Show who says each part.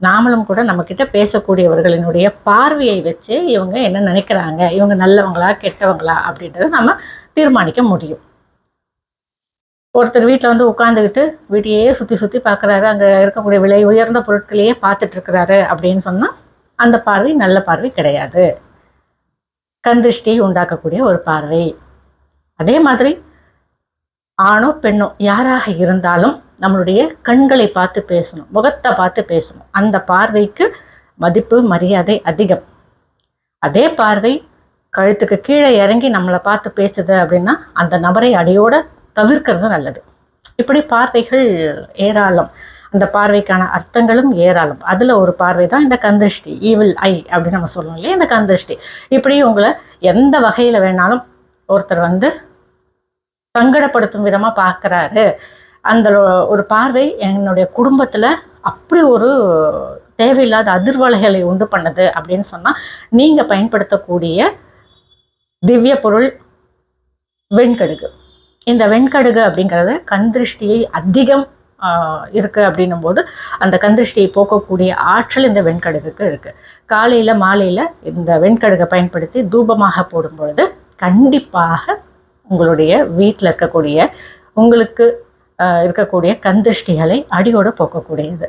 Speaker 1: நாமளும் கூட நம்மக்கிட்ட பேசக்கூடியவர்களினுடைய பார்வையை வச்சு இவங்க என்ன நினைக்கிறாங்க? இவங்க நல்லவங்களா கெட்டவங்களா அப்படின்றத நம்ம தீர்மானிக்க முடியும். ஒருத்தர் வீட்டில் வந்து உட்காந்துக்கிட்டு வீட்டையே சுற்றி சுற்றி பார்க்குறாரு. அங்கே இருக்கக்கூடிய விலை உயர்ந்த பொருட்களையே பார்த்துட்டு இருக்கிறாரு அப்படின்னு சொன்னால் அந்த பார்வை நல்ல பார்வை கிடையாது. கந்திருஷ்டியை உண்டாக்கக்கூடிய ஒரு பார்வை. அதே மாதிரி ஆணோ பெண்ணோ யாராக இருந்தாலும் நம்மளுடைய கண்களை பார்த்து பேசணும் முகத்தை பார்த்து பேசணும். அந்த பார்வைக்கு மதிப்பு மரியாதை அதிகம். அதே பார்வை கழுத்துக்கு கீழே இறங்கி நம்மளை பார்த்து பேசுது அப்படின்னா அந்த நபரை அடியோட தவிர்க்கிறது நல்லது. இப்படி பார்வைகள் ஏராளம். அந்த பார்வைக்கான அர்த்தங்களும் ஏராளம். அதில் ஒரு பார்வை தான் இந்த கந்திருஷ்டி ஈவில் ஐ அப்படின்னு நம்ம சொல்லணும் இல்லையா? இந்த கந்திருஷ்டி இப்படி உங்களை எந்த வகையில் வேணாலும் ஒருத்தர் வந்து சங்கடப்படுத்தும் விதமாக பார்க்குறாரு. அந்த ஒரு பார்வை என்னுடைய குடும்பத்தில் அப்படி ஒரு தேவையில்லாத அதிர்வலைகளை உண்டு பண்ணுது அப்படின்னு சொன்னால் நீங்கள் பயன்படுத்தக்கூடிய திவ்ய பொருள் வெண்கடுகு. இந்த வெண்கடுகு அப்படிங்கிறது கந்திருஷ்டியை அதிகம் இருக்குது அப்படின்னும் போது அந்த கந்திருஷ்டியை போக்கக்கூடிய ஆற்றல் இந்த வெண்கடுகுக்கு இருக்குது காலையில் மாலையில் இந்த வெண்கடுகை பயன்படுத்தி தூபமாக போடும் பொழுது கண்டிப்பாக உங்களுடைய வீட்டில் இருக்கக்கூடிய உங்களுக்கு இருக்கக்கூடிய கந்திருஷ்டிகளை அடியோடு போக்கக்கூடியது.